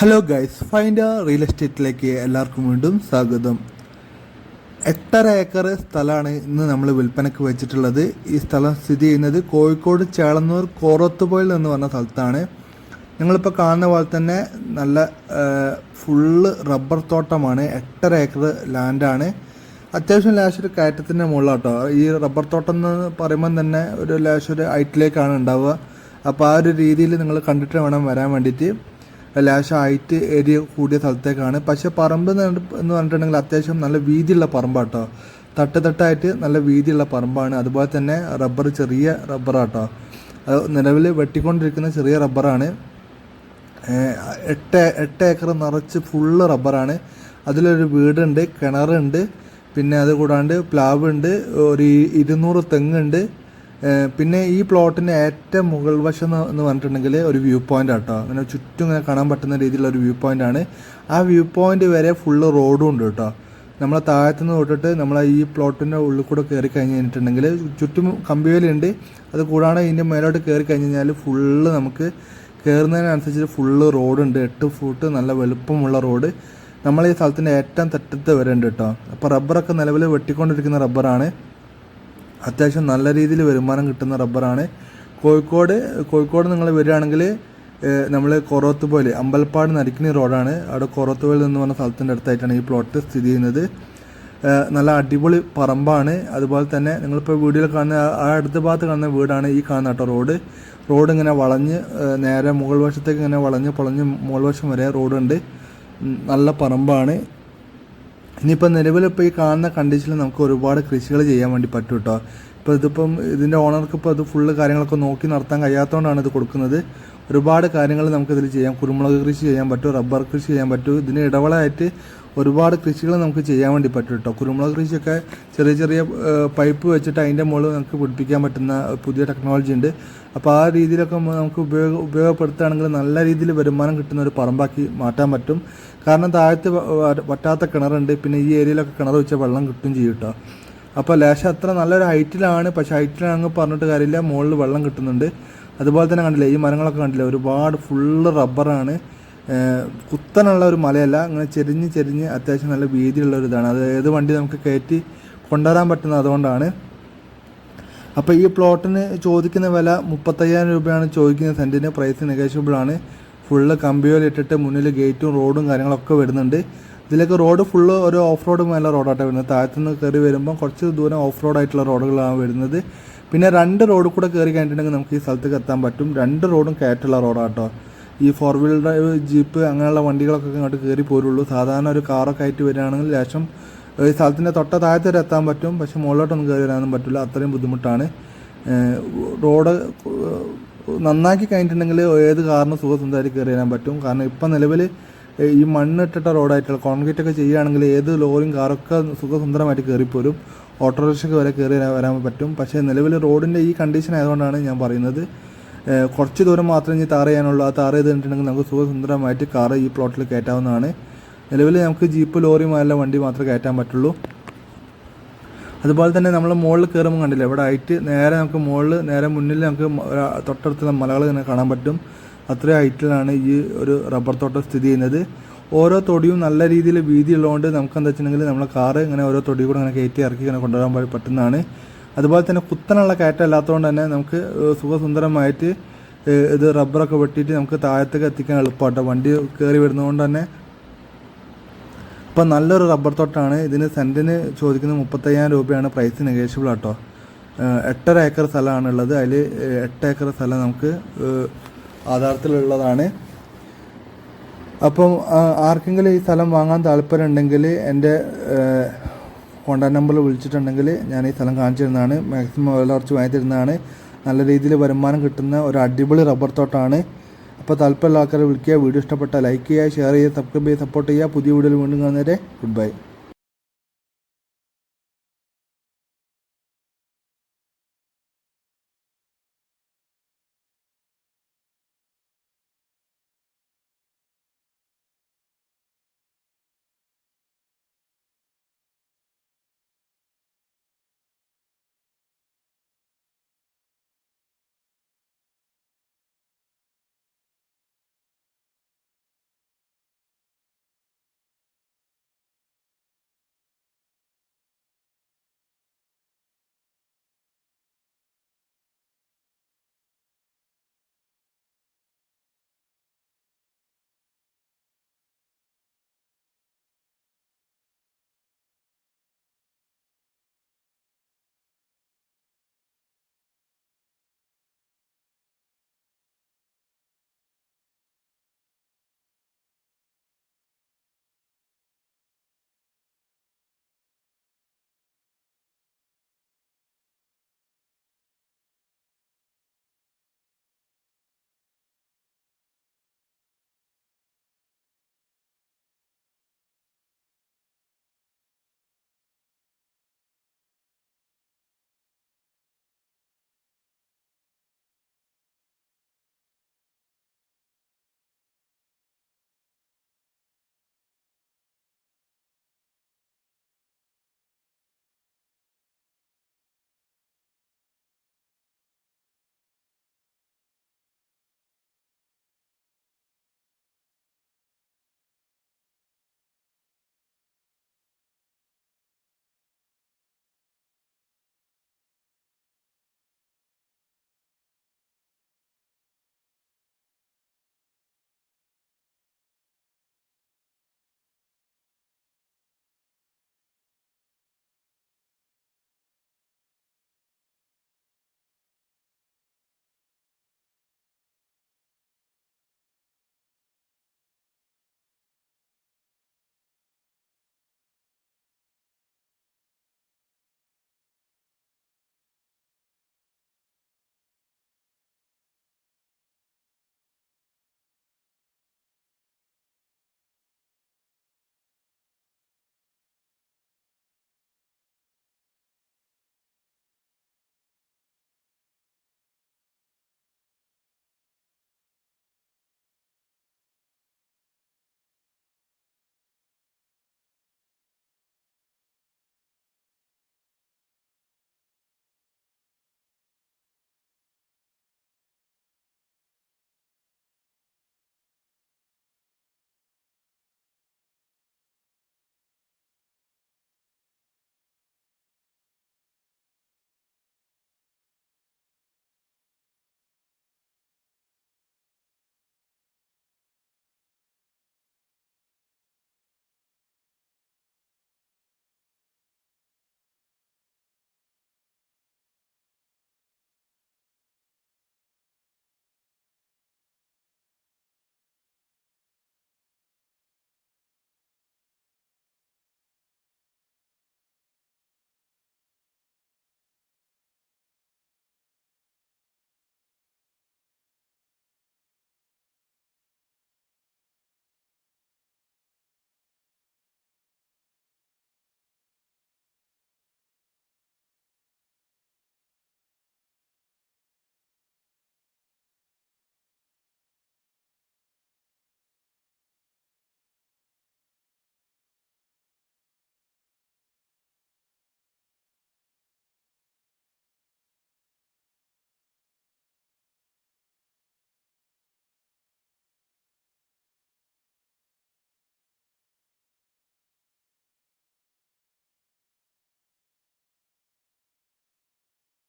Hello guys find real എസ്റ്റേറ്റിലേക്ക് എല്ലാവർക്കും വീണ്ടും സ്വാഗതം. എട്ടര ഏക്കർ സ്ഥലമാണ് ഇന്ന് നമ്മൾ വിൽപ്പനയ്ക്ക് വെച്ചിട്ടുള്ളത്. ഈ സ്ഥലം സ്ഥിതി ചെയ്യുന്നത് കോഴിക്കോട് ചേളന്നൂർ കോറത്തുപോയിൽ എന്ന് പറഞ്ഞ സ്ഥലത്താണ്. നിങ്ങളിപ്പോൾ കാണുന്ന പോലെ തന്നെ നല്ല ഫുള്ള് റബ്ബർ തോട്ടമാണ്. എട്ടര ഏക്കർ ലാൻഡാണ് അത്യാവശ്യം ലാശ് ഒരു കയറ്റത്തിന്റെ മുകളിലാട്ടോ. ഈ റബ്ബർ തോട്ടം എന്ന് പറയുമ്പം തന്നെ ഒരു ലാശ് ഒരു ഹൈറ്റിലേക്കാണ് ഉണ്ടാവുക. അപ്പോൾ ആ ഒരു രീതിയിൽ നിങ്ങൾ കണ്ടിട്ട് വേണം വരാൻ വേണ്ടിയിട്ട്. ഹൈറ്റ് ഏരിയ കൂടിയ സ്ഥലത്തേക്കാണ്. പക്ഷേ പറമ്പ് എന്ന് പറഞ്ഞിട്ട് പറഞ്ഞിട്ടുണ്ടെങ്കിൽ അത്യാവശ്യം നല്ല വീതിയുള്ള പറമ്പാട്ടോ. തട്ട് തട്ടായിട്ട് നല്ല വീതിയുള്ള പറമ്പാണ്. അതുപോലെ തന്നെ റബ്ബർ ചെറിയ റബ്ബറാട്ടോ. അത് നിലവിൽ വെട്ടിക്കൊണ്ടിരിക്കുന്ന ചെറിയ റബ്ബറാണ്. എട്ട് എട്ട് ഏക്കർ നിറച്ച് ഫുള്ള് റബ്ബറാണ്. അതിലൊരു വീടുണ്ട് കിണറുണ്ട്. പിന്നെ അത് കൂടാണ്ട് ഉണ്ട് ഒരു ഇരുന്നൂറ് തെങ്ങുണ്ട്. പിന്നെ ഈ പ്ലോട്ടിന്റെ ഏറ്റവും മുകൾ വശം എന്ന് പറഞ്ഞിട്ടുണ്ടെങ്കിൽ ഒരു വ്യൂ പോയിന്റ് ആട്ടോ. അങ്ങനെ ചുറ്റും ഇങ്ങനെ കാണാൻ പറ്റുന്ന രീതിയിലുള്ള ഒരു വ്യൂ പോയിന്റ് ആണ്. ആ വ്യൂ പോയിന്റ് വരെ ഫുള്ള് റോഡും ഉണ്ട് കേട്ടോ. നമ്മളെ താഴത്തുനിന്ന് തൊട്ടിട്ട് നമ്മളെ ഈ പ്ലോട്ടിന്റെ ഉള്ളിൽ കൂടെ കയറി കഴിഞ്ഞ് കഴിഞ്ഞിട്ടുണ്ടെങ്കിൽ ചുറ്റും കമ്പിവേലുണ്ട്. അത് കൂടാതെ ഇതിന്റെ മേലോട്ട് കയറി കഴിഞ്ഞ് കഴിഞ്ഞാൽ ഫുള്ള് നമുക്ക് കയറുന്നതിനനുസരിച്ച് ഫുള്ള് റോഡുണ്ട് എട്ട് ഫുട്ട് നല്ല വലുപ്പമുള്ള റോഡ് നമ്മൾ ഈ സ്ഥലത്തിന്റെ ഏറ്റവും തെറ്റത്ത് വരെ ഉണ്ട് കേട്ടോ. അപ്പോൾ റബ്ബറൊക്കെ നിലവിൽ വെട്ടിക്കൊണ്ടിരിക്കുന്ന റബ്ബറാണ് അത്യാവശ്യം നല്ല രീതിയിൽ വരുമാനം കിട്ടുന്ന റബ്ബറാണ്. കോഴിക്കോട് കോഴിക്കോട് നിങ്ങൾ വരികയാണെങ്കിൽ നമ്മൾ കൊറോത്ത് പോലെ അമ്പലപ്പാട് നരിക്കിനി റോഡാണ്. അവിടെ കൊറോത്ത് പോലെ എന്ന് പറഞ്ഞ സ്ഥലത്തിന്റെ അടുത്തായിട്ടാണ് ഈ പ്ലോട്ട് സ്ഥിതി ചെയ്യുന്നത്. നല്ല അടിപൊളി പറമ്പാണ്. അതുപോലെ തന്നെ നിങ്ങളിപ്പോൾ വീഡിയോയിൽ കാണുന്ന ആ- അടുത്ത ഭാഗത്ത് കാണുന്ന വീടാണ് ഈ കാണുന്ന കേട്ടോ റോഡ്. റോഡ് ഇങ്ങനെ വളഞ്ഞ് നേരെ മുകൾ വശത്തേക്ക് ഇങ്ങനെ വളഞ്ഞ് പൊളഞ്ഞ് മുകൾ വശം വരെ റോഡുണ്ട്. നല്ല പറമ്പാണ്. ഇനിയിപ്പോൾ നിലവിലിപ്പോൾ ഈ കാണുന്ന കണ്ടീഷനിൽ നമുക്ക് ഒരുപാട് കൃഷികൾ ചെയ്യാൻ വേണ്ടി പറ്റും കേട്ടോ ഇപ്പോൾ ഇതിപ്പം ഇതിന്റെ ഓണർക്ക് ഇപ്പോൾ അത് ഫുള്ള് കാര്യങ്ങളൊക്കെ നോക്കി നടത്താൻ കഴിയാത്തതുകൊണ്ടാണ് ഇത് കൊടുക്കുന്നത്. ഒരുപാട് കാര്യങ്ങൾ നമുക്കിതിൽ ചെയ്യാം. കുരുമുളക് കൃഷി ചെയ്യാൻ പറ്റും റബ്ബർ കൃഷി ചെയ്യാൻ പറ്റും. ഇതിന് ഇടവളായിട്ട് ഒരുപാട് കൃഷികൾ നമുക്ക് ചെയ്യാൻ വേണ്ടി പറ്റും കേട്ടോ കുരുമുളക് കൃഷിയൊക്കെ ചെറിയ ചെറിയ പൈപ്പ് വെച്ചിട്ട് അതിന്റെ മുകളിൽ നമുക്ക് പിടിപ്പിക്കാൻ പറ്റുന്ന പുതിയ ടെക്നോളജി ഉണ്ട്. അപ്പോൾ ആ രീതിയിലൊക്കെ നമുക്ക് ഉപയോഗ ഉപയോഗപ്പെടുത്തുകയാണെങ്കിൽ നല്ല രീതിയിൽ വരുമാനം കിട്ടുന്ന ഒരു പറമ്പാക്കി മാറ്റാൻ പറ്റും. കാരണം താഴത്ത് പറ്റാത്ത കിണറുണ്ട്. പിന്നെ ഈ ഏരിയയിലൊക്കെ കിണർ വെച്ചാൽ വെള്ളം കിട്ടും ചെയ്യും കേട്ടോ അപ്പോൾ ലേശം അത്ര നല്ലൊരു ഹൈറ്റിലാണ്. പക്ഷേ ഹൈറ്റിലാണെങ്കിൽ പറഞ്ഞിട്ട് കാര്യമില്ല. മുകളിൽ വെള്ളം കിട്ടുന്നുണ്ട്. അതുപോലെ തന്നെ കണ്ടില്ലേ ഈ മരങ്ങളൊക്കെ കണ്ടില്ലേ ഒരുപാട് ഫുള്ള് റബ്ബറാണ്. കുത്തനുള്ള ഒരു മലയല്ല. അങ്ങനെ ചെരിഞ്ഞ് ചെരിഞ്ഞ് അത്യാവശ്യം നല്ല വീതിയുള്ള ഒരു ഇതാണ്. അത് ഏത് വണ്ടി നമുക്ക് കയറ്റി കൊണ്ടുവരാൻ പറ്റുന്നത് അതുകൊണ്ടാണ്. അപ്പോൾ ഈ പ്ലോട്ടിന് ചോദിക്കുന്ന വില മുപ്പത്തയ്യായിരം രൂപയാണ് ചോദിക്കുന്ന സെന്റിന് പ്രൈസ് നെഗോഷ്യബിൾ ആണ് ഫുള്ള് കമ്പിയോൽ ഇട്ടിട്ട് മുന്നിൽ ഗേറ്റും റോഡും കാര്യങ്ങളൊക്കെ വരുന്നുണ്ട്. ഇതിലേക്ക് റോഡ് ഫുള്ള് ഒരു ഓഫ് റോഡ് മേലെ റോഡായിട്ടാണ് വരുന്നത്. താഴത്തുനിന്ന് കയറി വരുമ്പോൾ കുറച്ച് ദൂരം ഓഫ് റോഡായിട്ടുള്ള റോഡുകളാണ് വരുന്നത്. പിന്നെ രണ്ട് റോഡ് കൂടെ കയറി കഴിഞ്ഞിട്ടുണ്ടെങ്കിൽ നമുക്ക് ഈ സ്ഥലത്തേക്ക് എത്താൻ പറ്റും. രണ്ട് റോഡും കയറ്റുള്ള റോഡാട്ടോ ഈ ഫോർ വീൽ ഡ്രൈവ് ജീപ്പ് അങ്ങനെയുള്ള വണ്ടികളൊക്കെ ഇങ്ങോട്ട് കയറി പോരുള്ളൂ. സാധാരണ ഒരു കാറൊക്കെ ആയിട്ട് വരികയാണെങ്കിൽ ലേശം ഈ സ്ഥലത്തിന്റെ തൊട്ട താഴത്ത് വരെ എത്താൻ പറ്റും. പക്ഷേ മുകളിലോട്ടൊന്നും കയറി വരാനൊന്നും പറ്റില്ല. അത്രയും ബുദ്ധിമുട്ടാണ്. റോഡ് നന്നാക്കി കഴിഞ്ഞിട്ടുണ്ടെങ്കിൽ ഏത് കാരണം സുഖസഞ്ചാരി കയറി വരാൻ പറ്റും. കാരണം ഇപ്പം നിലവിൽ ഈ മണ്ണിട്ടിട്ട റോഡായിട്ടുള്ള കോൺക്രീറ്റ് ഒക്കെ ചെയ്യുകയാണെങ്കിൽ ഏത് ലോറിയും കാറൊക്കെ സുഖസുന്ദരമായിട്ട് കയറിപ്പോരും ഓട്ടോറിക്ഷയ്ക്ക് വരെ കയറി വരാൻ- പറ്റും. പക്ഷേ നിലവിൽ റോഡിന്റെ ഈ കണ്ടീഷൻ ആയതുകൊണ്ടാണ് ഞാൻ പറയുന്നത്. കുറച്ച് ദൂരം മാത്രമേ ഇനി താറ് ചെയ്യാനുള്ളൂ ആ താറ് ചെയ്ത് കഴിഞ്ഞിട്ടുണ്ടെങ്കിൽ നമുക്ക് സുഖസുന്ദരമായിട്ട് കാറ് ഈ പ്ലോട്ടിൽ കയറ്റാവുന്നതാണ്. നിലവിൽ നമുക്ക് ജീപ്പ് ലോറി വണ്ടി മാത്രമേ കയറ്റാൻ പറ്റുള്ളൂ. അതുപോലെ തന്നെ നമ്മൾ മുകളിൽ കയറുമ്പോൾ കണ്ടില്ല ഇവിടെ ഹൈറ്റ് നേരെ നമുക്ക് മുകളിൽ നേരെ മുന്നിൽ നമുക്ക് തൊട്ടടുത്ത് മലകൾ ഇങ്ങനെ കാണാൻ പറ്റും. അത്രയും ഹൈറ്റിലാണ് ഈ ഒരു റബ്ബർ തോട്ടം സ്ഥിതി ചെയ്യുന്നത്. ഓരോ തൊടിയും നല്ല രീതിയിൽ വീതി ഉള്ളതുകൊണ്ട് നമുക്ക് എന്താ വെച്ചിട്ടുണ്ടെങ്കിൽ നമ്മളെ കാറ് ഇങ്ങനെ ഓരോ തൊടി കൂടെ ഇങ്ങനെ കയറ്റി ഇറക്കി ഇങ്ങനെ കൊണ്ടുവരാൻ പറ്റുന്നതാണ്. അതുപോലെ തന്നെ കുത്തനുള്ള കയറ്റം അല്ലാത്തതുകൊണ്ട് തന്നെ നമുക്ക് സുഖസുന്ദരമായിട്ട് ഇത് റബ്ബറൊക്കെ വെട്ടിയിട്ട് നമുക്ക് താഴത്തേക്ക് എത്തിക്കാൻ എളുപ്പമാട്ടോ. വണ്ടി കയറി വരുന്നതുകൊണ്ട് തന്നെ ഇപ്പം നല്ലൊരു റബ്ബർ തോട്ടാണ്. ഇതിന് സെന്റിന് ചോദിക്കുന്നത് മുപ്പത്തയ്യായിരം രൂപയാണ്. പ്രൈസ് നെഗോഷ്യബിൾ ആട്ടോ. എട്ടര ഏക്കർ സ്ഥലമാണ് ഉള്ളത് അതിൽ എട്ട് ഏക്കർ സ്ഥലം നമുക്ക് ആധാരത്തിലുള്ളതാണ്. അപ്പം ആർക്കെങ്കിലും ഈ സ്ഥലം വാങ്ങാൻ താല്പര്യം ഉണ്ടെങ്കിൽ എന്റെ കോണ്ടാക്ട് നമ്പറിൽ വിളിച്ചിട്ടുണ്ടെങ്കിൽ ഞാൻ ഈ സ്ഥലം കാണിച്ചു തരുന്നതാണ്. മാക്സിമം വില കുറച്ച് വാങ്ങി തരുന്നതാണ്. നല്ല രീതിയിൽ വരുമാനം കിട്ടുന്ന ഒരു അടിപൊളി റബ്ബർ തോട്ടമാണ് അപ്പോൾ താല്പര്യമുള്ള ആൾക്കാരെ വിളിക്കുക. വീഡിയോ ഇഷ്ടപ്പെട്ടാൽ ലൈക്ക് ചെയ്യുക ഷെയർ ചെയ്യുക സബ്സ്ക്രൈബ് ചെയ്യുക സപ്പോർട്ട് ചെയ്യുക. പുതിയ വീഡിയോയിൽ വീണ്ടും കാണുന്നവരെ ഗുഡ് ബൈ